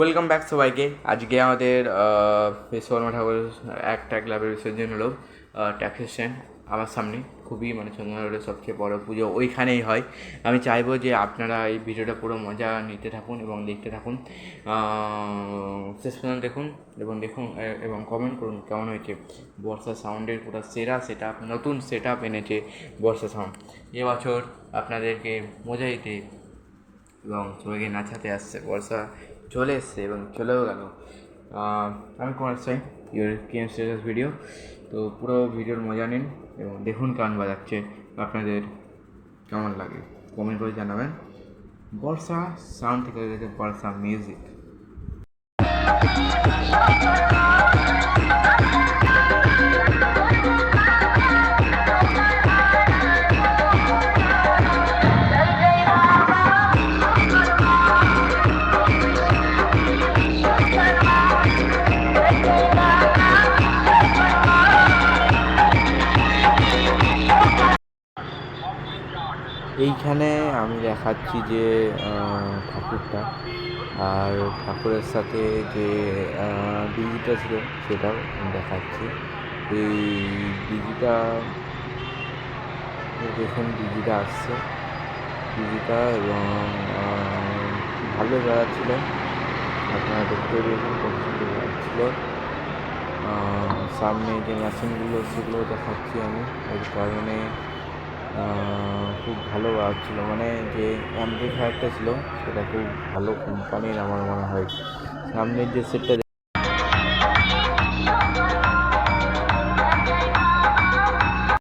Welcome back সবাইকে। আজকে আমাদের বিশ্বকর্মা ঠাকুর একটা ক্লাবের বিসর্জন হলো ট্যাক্সি স্ট্যান্ড আমার সামনে। খুবই মানে চন্দনা রোডের সবচেয়ে বড় পুজো ওইখানেই হয়। আমি চাইব যে আপনারা এই ভিডিওটা পুরো মজা নিতে থাকুন এবং দেখতে থাকুন। শেষ পর্যন্ত দেখুন এবং দেখুন এবং কমেন্ট করুন কেমন হয়েছে বর্ষা সাউন্ডের পুরো সেরা সেট আপ নতুন সেট আপ এনেছে বর্ষা সাউন্ড এবছর আপনাদেরকে মজা দিতে এবং সবাইকে নাচাতে আসছে বর্ষা চলে এসছে এবং চলেও গেল। আমি কুমার সাই ইউর কেম স্টেটাস ভিডিও তো পুরো ভিডিওর মজা নিন এবং দেখুন কান বাজাচ্ছে, আপনাদের কেমন লাগে কমেন্ট করে জানাবেন। বর্ষা সাউন্ড থেকে গেছে বর্ষা মিউজিক এইখানে আমি দেখাচ্ছি যে ঠাকুরটা। আর ঠাকুরের সাথে যে ডিজিটা ছিল সেটাও দেখাচ্ছি। এই ডিজিটা দেখুন ডিজিটা আসছে। ডিজিটা এবং ভালো বেড়াচ্ছিল আপনারা দেখতে পেয়েছেন সুন্দর বেড়াচ্ছিল সামনে যে মেশিনগুলো সেগুলো দেখাচ্ছি আমি। এর কারণে খুব ভালো লাগছিল মানে যে অ্যাম্পলিফায়ারটা ছিল, সেটা খুব ভালো কোম্পানির আমার মনে হয়। সামনের যে সেটটা